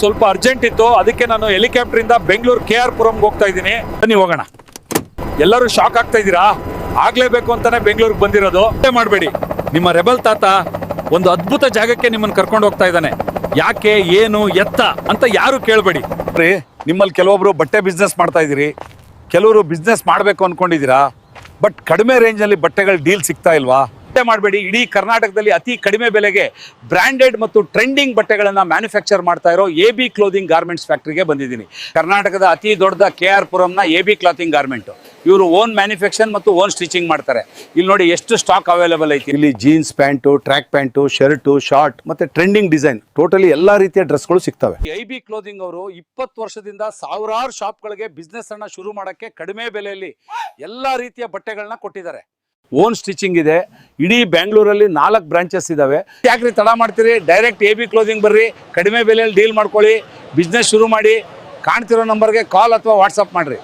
ಸ್ವಲ್ಪ ಅರ್ಜೆಂಟ್ ಇತ್ತು. ಅದಕ್ಕೆ ನಾನು ಹೆಲಿಕಾಪ್ಟರ್ ಇಂದ ಬೆಂಗಳೂರು ಕೆ ಆರ್ ಪುರಂಗೆ ಹೋಗ್ತಾ ಇದ್ದೀನಿ. ಬನ್ನಿ, ಹೋಗೋಣ. ಎಲ್ಲರೂ ಶಾಕ್ ಆಗ್ತಾ ಇದ್ದೀರಾ? ಆಗ್ಲೇಬೇಕು ಅಂತಾನೆ ಬೆಂಗಳೂರಿಗೆ ಬಂದಿರೋದು. ಮಾಡಬೇಡಿ. ನಿಮ್ಮ ರೆಬಲ್ ತಾತ ಒಂದು ಅದ್ಭುತ ಜಾಗಕ್ಕೆ ನಿಮ್ಮನ್ನು ಕರ್ಕೊಂಡು ಹೋಗ್ತಾ ಇದ್ದಾನೆ. ಯಾಕೆ, ಏನು, ಎತ್ತ ಅಂತ ಯಾರು ಕೇಳಬೇಡಿ. ರೀ, ನಿಮ್ಮಲ್ಲಿ ಕೆಲವೊಬ್ರು ಬಟ್ಟೆ ಬಿಸ್ನೆಸ್ ಮಾಡ್ತಾ ಇದ್ದೀರಿ. ಕೆಲವರು ಬಿಸ್ನೆಸ್ ಮಾಡಬೇಕು ಅನ್ಕೊಂಡಿದ್ದೀರಾ? ಬಟ್ ಕಡಿಮೆ ರೇಂಜಲ್ಲಿ ಬಟ್ಟೆಗಳ ಡೀಲ್ ಸಿಗ್ತಾ ಇಲ್ವಾ? ಬಟ್ಟೆ ಮಾಡಬೇಡಿ. ಇಡೀ ಕರ್ನಾಟಕದಲ್ಲಿ ಅತಿ ಕಡಿಮೆ ಬೆಲೆಗೆ ಬ್ರ್ಯಾಂಡೆಡ್ ಮತ್ತು ಟ್ರೆಂಡಿಂಗ್ ಬಟ್ಟೆಗಳನ್ನು ಮ್ಯಾನುಫ್ಯಾಕ್ಚರ್ ಮಾಡ್ತಾ ಇರೋ ಎ ಬಿ ಕ್ಲೋದಿಂಗ್ ಗಾರ್ಮೆಂಟ್ಸ್ ಫ್ಯಾಕ್ಟ್ರಿಗೆ ಬಂದಿದ್ದೀನಿ. ಕರ್ನಾಟಕದ ಅತಿ ದೊಡ್ಡ ಕೆ ಆರ್ ಪುರಂನ ಎ ಬಿ ಕ್ಲಾತಿಂಗ್ ಗಾರ್ಮೆಂಟು. ಇವರು ಓನ್ ಮ್ಯಾನುಫ್ಯಾಕ್ಚರ್ ಮತ್ತು ಓನ್ ಸ್ಟಿಚಿಂಗ್ ಮಾಡ್ತಾರೆ. ಇಲ್ಲಿ ನೋಡಿ ಎಷ್ಟು ಸ್ಟಾಕ್ ಅವೈಲೇಬಲ್ ಐತಿ. ಇಲ್ಲಿ jeans pant track pant shirt short ಮತ್ತೆ ಟ್ರೆಂಡಿಂಗ್ ಡಿಸೈನ್. ಟೋಟಲಿ ಎಲ್ಲ ರೀತಿಯ ಡ್ರೆಸ್ಗಳು ಸಿಗ್ತವೆ. ಐ ಬಿ ಕ್ಲೋದಿಂಗ್ ಅವರು ಇಪ್ಪತ್ತು ವರ್ಷದಿಂದ ಸಾವಿರಾರು ಶಾಪ್ಗಳಿಗೆ ಬಿಸ್ನೆಸ್ ಅನ್ನ ಶುರು ಮಾಡಕ್ಕೆ ಕಡಿಮೆ ಬೆಲೆಯಲ್ಲಿ ಎಲ್ಲಾ ರೀತಿಯ ಬಟ್ಟೆಗಳನ್ನ ಕೊಟ್ಟಿದ್ದಾರೆ. ಓನ್ ಸ್ಟಿಚಿಂಗ್ ಇದೆ. ಇಡೀ ಬ್ಯಾಂಗ್ಳೂರಲ್ಲಿ ನಾಲ್ಕು ಬ್ರಾಂಚಸ್ ಇದಾವೆ. ಯಾಕ್ರಿ ತಡ ಮಾಡ್ತೀರಿ? ಡೈರೆಕ್ಟ್ ಎ ಬಿ ಕ್ಲೋಸಿಂಗ್ ಬರ್ರಿ. ಕಡಿಮೆ ಬೆಲೆಯಲ್ಲಿ ಡೀಲ್ ಮಾಡ್ಕೊಳ್ಳಿ. ಬಿಸ್ನೆಸ್ ಶುರು ಮಾಡಿ. ಕಾಣ್ತಿರೋ ನಂಬರ್ಗೆ ಕಾಲ್ ಅಥವಾ ವಾಟ್ಸಪ್ ಮಾಡ್ರಿ.